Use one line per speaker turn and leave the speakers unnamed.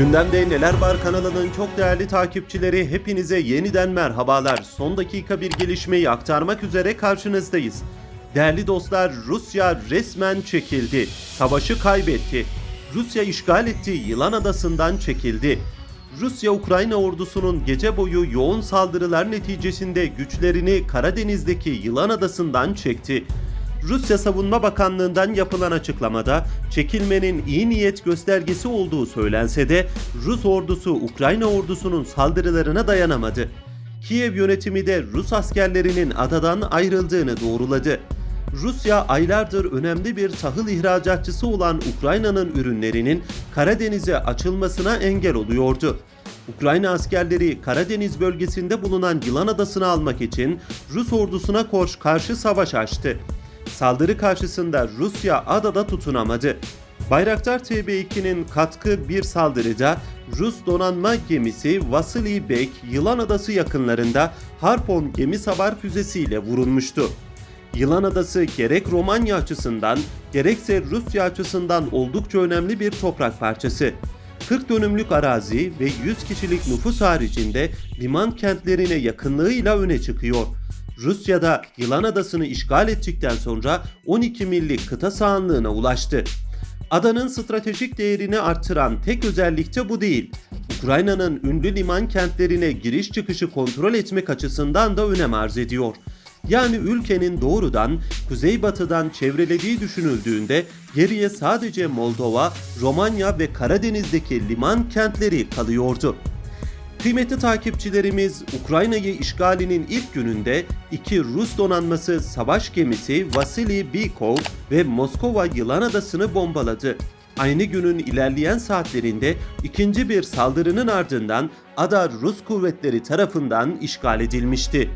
Gündemde Neler Var kanalının çok değerli takipçileri hepinize yeniden merhabalar. Son dakika bir gelişmeyi aktarmak üzere karşınızdayız. Değerli dostlar Rusya resmen çekildi. Savaşı kaybetti. Rusya işgal ettiği Yılan Adası'ndan çekildi. Rusya Ukrayna ordusunun gece boyu yoğun saldırılar neticesinde güçlerini Karadeniz'deki Yılan Adası'ndan çekti. Rusya Savunma Bakanlığı'ndan yapılan açıklamada çekilmenin iyi niyet göstergesi olduğu söylense de Rus ordusu Ukrayna ordusunun saldırılarına dayanamadı. Kiev yönetimi de Rus askerlerinin adadan ayrıldığını doğruladı. Rusya aylardır önemli bir tahıl ihracatçısı olan Ukrayna'nın ürünlerinin Karadeniz'e açılmasına engel oluyordu. Ukrayna askerleri Karadeniz bölgesinde bulunan Yılan Adası'nı almak için Rus ordusuna koş karşı savaş açtı. Saldırı karşısında Rusya adada tutunamadı. Bayraktar TB2'nin katkı bir saldırıda Rus donanma gemisi Vasily Bek Yılan Adası yakınlarında Harpon gemi savar füzesiyle vurulmuştu. Yılan Adası gerek Romanya açısından gerekse Rusya açısından oldukça önemli bir toprak parçası. 40 dönümlük arazi ve 100 kişilik nüfus haricinde liman kentlerine yakınlığıyla öne çıkıyor. Rusya'da Yılan Adası'nı işgal ettikten sonra 12 millik kıta sahanlığına ulaştı. Adanın stratejik değerini artıran tek özellik de bu değil. Ukrayna'nın ünlü liman kentlerine giriş çıkışı kontrol etmek açısından da önem arz ediyor. Yani ülkenin doğrudan kuzeybatıdan çevrelediği düşünüldüğünde geriye sadece Moldova, Romanya ve Karadeniz'deki liman kentleri kalıyordu. Kıymetli takipçilerimiz Ukrayna'yı işgalinin ilk gününde iki Rus donanması savaş gemisi Vasily Bikov ve Moskova Yılan Adası'nı bombaladı. Aynı günün ilerleyen saatlerinde ikinci bir saldırının ardından ada Rus kuvvetleri tarafından işgal edilmişti.